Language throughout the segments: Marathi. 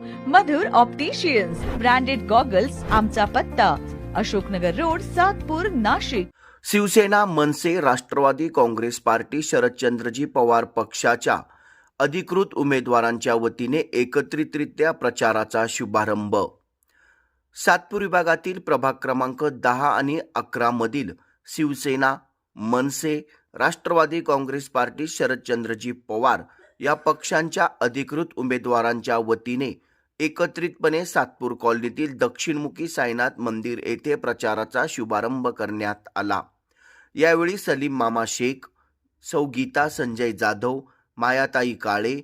मधुर ऑप्टिशियन्स ब्रँडेड गॉगल्स आमचा पत्ता Ashoknagar road Satpur Nashik. Shivsena Manase Rashtravadi Congress party Sharadchandraji Pawar पक्षाच्या अधिकृत उमेदवारांच्या वतीने एकत्रितरित्या प्रचाराचा शुभारंभ. सातपूर विभागातील प्रभाग क्रमांक दहा आणि अकरा मधील शिवसेना मनसे राष्ट्रवादी काँग्रेस पार्टी शरदचंद्रजी पवार या पक्षांच्या अधिकृत उमेदवारांच्या वतीने एकत्रितपणे सातपूर कॉलनीतील दक्षिणमुखी साईनाथ मंदिर येथे प्रचाराचा शुभारंभ करण्यात आला. यावेळी सलीम मामा शेख सौ गीता संजय जाधव मायाताई काळे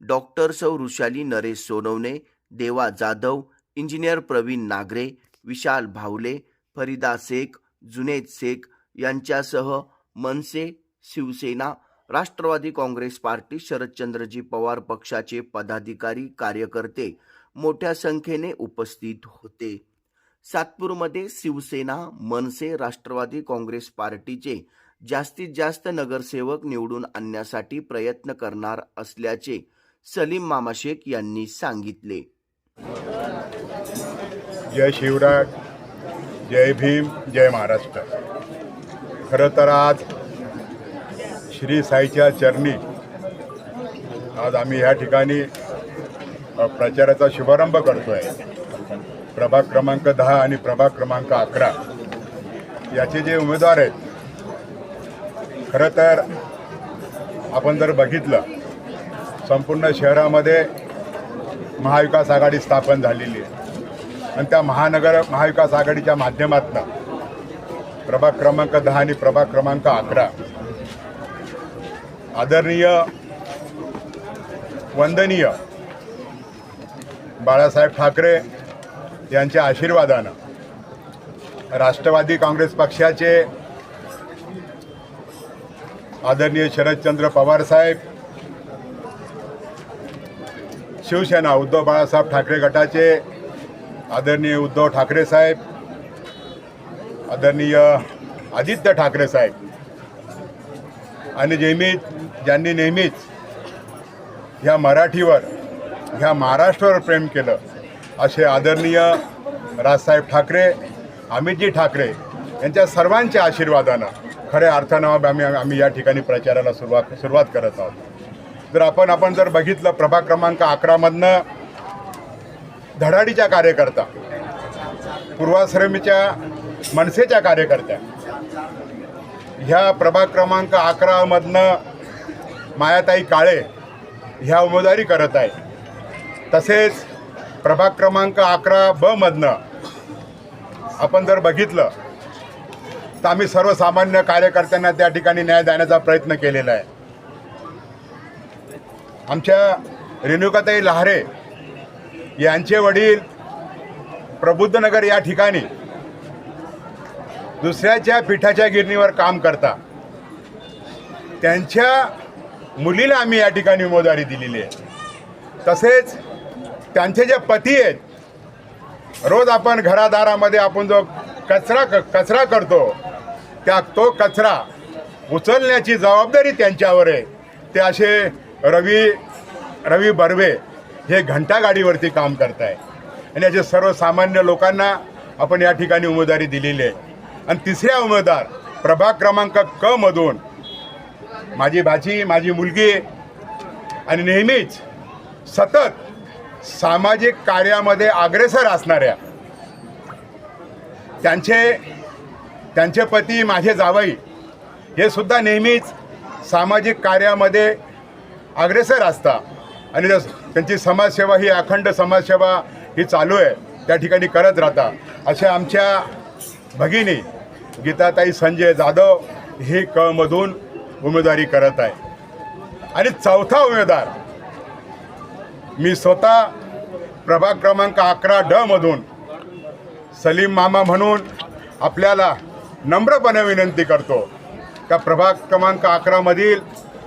डॉक्टर सौ ऋषाली नरेश सोनवणे देवा जाधव इंजिनियर प्रवीण नागरे विशाल भावले फरीदा शेख जुनेद शेख यांच्यासह मनसे शिवसेना राष्ट्रवादी काँग्रेस पार्टी शरदचंद्रजी पवार पक्षाचे पदाधिकारी कार्यकर्ते मोठ्या संख्येने उपस्थित होते. सातपूरमध्ये शिवसेना मनसे राष्ट्रवादी काँग्रेस पार्टीचे जास्तीत जास्त नगरसेवक निवडून आणण्यासाठी प्रयत्न करणार असल्याचे सलीम मामा शेख यांनी सांगितले. जय शिवराज जय भीम जय महाराष्ट्र. खरं तर आज श्री साईच्या चरणी. आज आम्ही ह्या ठिकाणी प्रचाराचा शुभारंभ करतो आहे प्रभाग क्रमांक दहा आणि प्रभाग क्रमांक अकरा. याचे जे उमेदवार आहेत खरं तर आपण जर बघितलं संपूर्ण शहरामध्ये महाविकास आघाडी स्थापन झालेली आहे. आणि त्या महानगर महाविकास आघाडीच्या माध्यमातून प्रभाग क्रमांक दहा आणि प्रभाग क्रमांक अकरा आदरणीय वंदनीय बाळासाहेब ठाकरे यांच्या आशीर्वादानं राष्ट्रवादी काँग्रेस पक्षाचे आदरणीय शरदचंद्र पवार साहेब शिवसेना उद्धव बाळासाहेब ठाकरे गटाचे आदरणीय उद्धव ठाकरे साहेब आदरणीय आदित्य ठाकरे साहेब आणि नेहमीच ज्यांनी नेहमीच ह्या मराठीवर ह्या महाराष्ट्रावर प्रेम केलं असे आदरणीय राजसाहेब ठाकरे अमितजी ठाकरे यांच्या सर्वांच्या आशीर्वादानं खऱ्या अर्थानं आम्ही आम्ही या ठिकाणी प्रचाराला सुरुवात सुरुवात करत आहोत. जर आपण आपण जर बघितलं प्रभाग क्रमांक अकरामधनं धडाडीच्या कार्यकर्ता पूर्वाश्रमीच्या मनसेच्या कार्यकर्त्या ह्या प्रभाग क्रमांक अकरामधनं मायाताई काळे ह्या उमेदवारी करत आहे तसेच प्रभाग क्रमांक अकरा बमधनं आपण जर बघितलं तर आम्ही सर्वसामान्य कार्यकर्त्यांना त्या ठिकाणी न्याय देण्याचा प्रयत्न केलेला आहे. आमच्या रेणुकाताई लहारे यांचे वडील प्रबुद्धनगर या ठिकाणी दुसऱ्याच्या पिठाच्या गिरणीवर काम करता. त्यांच्या मुलीला आम्ही या ठिकाणी उमेदवारी दिलेली आहे. तसेच त्यांचे जे पती आहेत रोज आपण घरादारामध्ये आपण जो कचरा क कचरा करतो त्या तो कचरा उचलण्याची जबाबदारी त्यांच्यावर आहे. ते असे रवी रवी बर्वे हे घंटागाडीवरती काम करत आहे आणि याचे सर्वसामान्य लोकांना आपण या ठिकाणी उमेदवारी दिलेली आहे. आणि तिसऱ्या उमेदवार प्रभाग क्रमांक क मधून माझी भाची माझी मुलगी आणि नेहमीच सतत सामाजिक कार्यामध्ये अग्रेसर असणाऱ्या त्यांचे त्यांचे पती माझे जावई हे सुद्धा नेहमीच सामाजिक कार्यामध्ये अग्रेसर असतात आणि त्यांची समाजसेवा ही अखंड समाजसेवा ही चालू आहे त्या ठिकाणी करत राहता. अशा आमच्या भगिनी गीताताई संजय जाधव हे क मधून उमेदवारी करत आहे. आणि चौथा उमेदवार मी स्वतः प्रभाग क्रमांक अकरा ड मधून सलीम मामा म्हणून आपल्याला नम्रपणे विनंती करतो का प्रभाग क्रमांक अकरामधील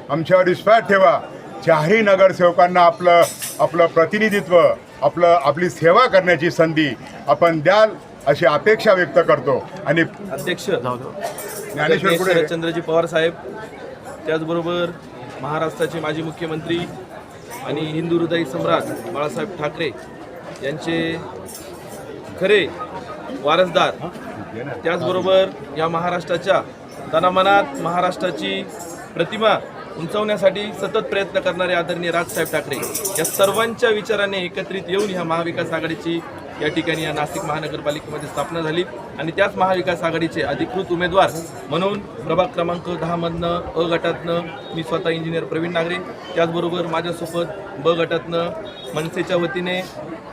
आमच्यावर विश्वास ठेवा. चारही नगरसेवकांना आपलं आपलं प्रतिनिधित्व आपलं आपली सेवा करण्याची संधी आपण द्याल. अशी अपेक्षा व्यक्त करतो. आणि अध्यक्ष ज्ञानेश्वर पुढे शरदचंद्रजी पवार साहेब त्याचबरोबर महाराष्ट्राचे माजी मुख्यमंत्री आणि हिंदू हृदय सम्राट बाळासाहेब ठाकरे यांचे खरे वारसदार. त्याचबरोबर या महाराष्ट्राच्या तनामनात महाराष्ट्राची प्रतिमा उंचवण्यासाठी सतत प्रयत्न करणारे आदरणीय राजसाहेब ठाकरे या सर्वांच्या विचाराने एकत्रित येऊन ह्या महाविकास आघाडीची या ठिकाणी या नाशिक महानगरपालिकेमध्ये स्थापना झाली आणि त्याच महाविकास आघाडीचे अधिकृत उमेदवार म्हणून प्रभाग क्रमांक दहामधनं अ गटातनं मी स्वतः इंजिनियर प्रवीण नागरे. त्याचबरोबर माझ्यासोबत ब गटातनं मनसेच्या वतीने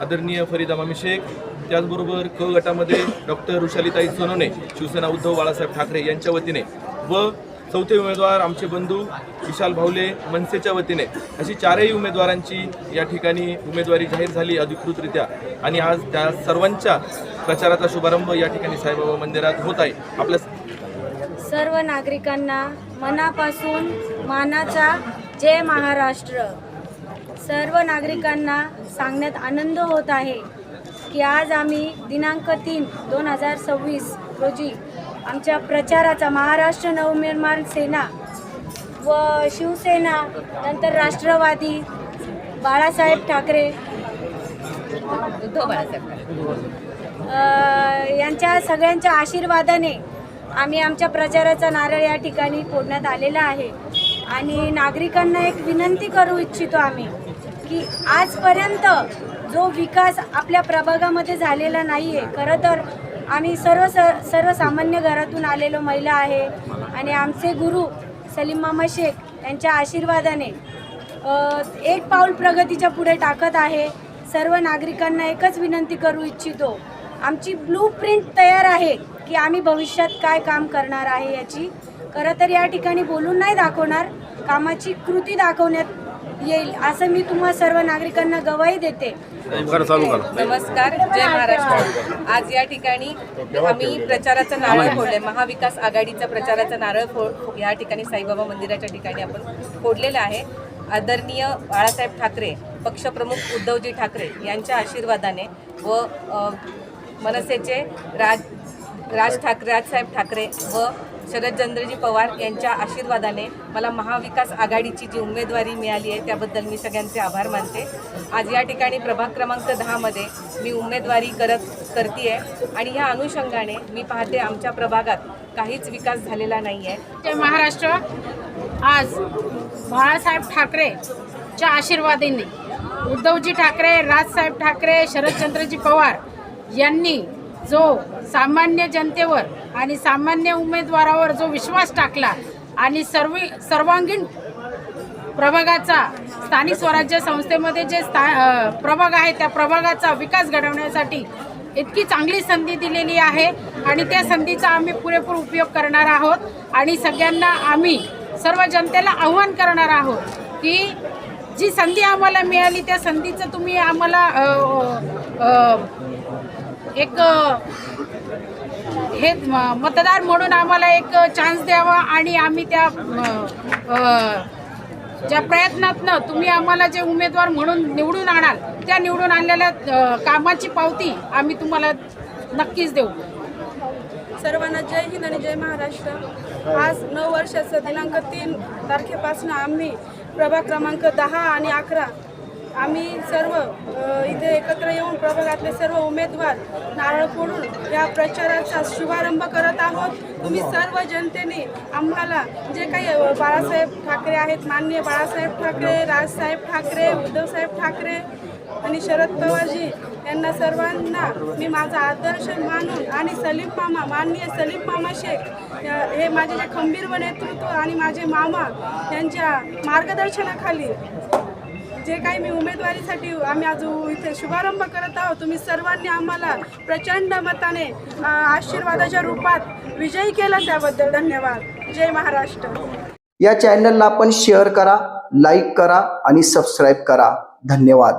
आदरणीय फरीदा मामी शेख त्याचबरोबर क गटामध्ये डॉक्टर रुशालीताई सोनवणे शिवसेना उद्धव बाळासाहेब ठाकरे यांच्या वतीने व चौथे उमेदवार आमचे बंधू विशाल भावले मनसेच्या वतीने. अशी चारही उमेदवारांची या ठिकाणी उमेदवारी जाहीर झाली अधिकृतरित्या. आणि आज त्या सर्वांच्या प्रचाराचा शुभारंभ या ठिकाणी साईबाबा मंदिरात होत आहे. आपल्या सर्व नागरिकांना मनापासून मानाचा जय महाराष्ट्र. सर्व नागरिकांना सांगण्यात आनंद होत आहे की आज आम्ही दिनांक तीन दोन हजार सव्वीस रोजी आमच्या प्रचाराचा महाराष्ट्र नवनिर्माण सेना व शिवसेना नंतर राष्ट्रवादी बाळासाहेब ठाकरे. उद्धव बाळासाहेब यांच्या सगळ्यांच्या आशीर्वादाने आम्ही आमच्या प्रचाराचा नारळ या ठिकाणी फोडण्यात आलेला आहे. आणि नागरिकांना एक विनंती करू इच्छितो आम्ही की आजपर्यंत जो विकास आपल्या प्रभागामध्ये झालेला नाही आहे खरं तर आम्ही सर्व स सर्वसामान्य घरातून आलेलो महिला आहे. आणि आमचे गुरु सलीम मामा शेख यांच्या आशीर्वादाने एक पाऊल प्रगतीच्या पुढे टाकत आहे. सर्व नागरिकांना एकच विनंती करू इच्छितो. आमची ब्लू प्रिंट तयार आहे की आम्ही भविष्यात काय काम करणार आहे याची. खरं तर या ठिकाणी बोलून नाही दाखवणार. कामाची कृती दाखवण्यात येईल असं मी तुम्हा सर्व नागरिकांना गवाही देते. नमस्कार जय महाराष्ट्र. आज या ठिकाणी आम्ही प्रचाराचं नारळ फोडलंय. महाविकास आघाडीचा प्रचाराचा नारळ फोड या ठिकाणी साईबाबा मंदिराच्या ठिकाणी आपण फोडलेलं आहे. आदरणीय बाळासाहेब ठाकरे पक्षप्रमुख उद्धवजी ठाकरे यांच्या आशीर्वादाने व मनसेचे राज राज ठाकरे राजसाहेब ठाकरे व शरदचंद्रजी पवार यांच्या आशीर्वादाने मला महाविकास आघाडीची जी उमेदवारी मिळाली आहे त्याबद्दल मी सगळ्यांचे आभार मानते. आज या ठिकाणी प्रभाग क्रमांक दहामध्ये मी उमेदवारी करत करते आहे आणि ह्या अनुषंगाने मी पाहते आमच्या प्रभागात काहीच विकास झालेला नाही आहे जय महाराष्ट्र. आज बाळासाहेब ठाकरेच्या आशीर्वादाने उद्धवजी ठाकरे राजसाहेब ठाकरे शरदचंद्रजी पवार यांनी जो सामान्य जनतेवर आणि सामान्य उमेदवारावर जो विश्वास टाकला आणि सर्व सर्वांगीण प्रभागाचा स्थानिक स्वराज्य संस्थेमध्ये जे स्था प्रभाग आहे त्या प्रभागाचा विकास घडवण्यासाठी इतकी चांगली संधी दिलेली आहे आणि त्या संधीचा आम्ही पुरेपूर उपयोग करणार आहोत आणि सगळ्यांना आम्ही सर्व जनतेला आव्हान करणार आहोत की जी संधी आम्हाला मिळाली त्या संधीचं तुम्ही आम्हाला एक हे मतदार म्हणून आम्हाला एक चान्स द्यावा आणि आम्ही त्या ज्या प्रयत्नातनं तुम्ही आम्हाला जे उमेदवार म्हणून निवडून आणाल त्या निवडून आणलेल्या कामाची पावती आम्ही तुम्हाला नक्कीच देऊ. सर्वांना जय हिंद आणि जय महाराष्ट्र. आज नऊ वर्षाचं दिनांक तीन तारखेपासून आम्ही प्रभाग क्रमांक दहा आणि अकरा आम्ही सर्व इथे एकत्र येऊन प्रभागातले सर्व उमेदवार नारळ फोडून या प्रचाराचा शुभारंभ करत आहोत. तुम्ही सर्व जनतेने आम्हाला जे काही बाळासाहेब ठाकरे आहेत माननीय बाळासाहेब ठाकरे राजसाहेब ठाकरे उद्धवसाहेब ठाकरे आणि शरद पवारजी यांना सर्वांना मी माझा आदर्श मानून आणि सलीम मामा माननीय सलीम मामा शेख हे माझे जे खंबीर नेतृत्व आणि माझे मामा यांच्या मार्गदर्शनाखाली जे काही मी उमेदवारीसाठी आम्ही आज इथे शुभारंभ करत आहोत तुम्ही सर्वांनी आम्हाला प्रचंड मताने आशीर्वादाच्या रूपात विजयी केलं त्याबद्दल धन्यवाद. जय महाराष्ट्र. या चॅनलला आपण शेअर करा लाईक करा आणि सबस्क्राईब करा. धन्यवाद.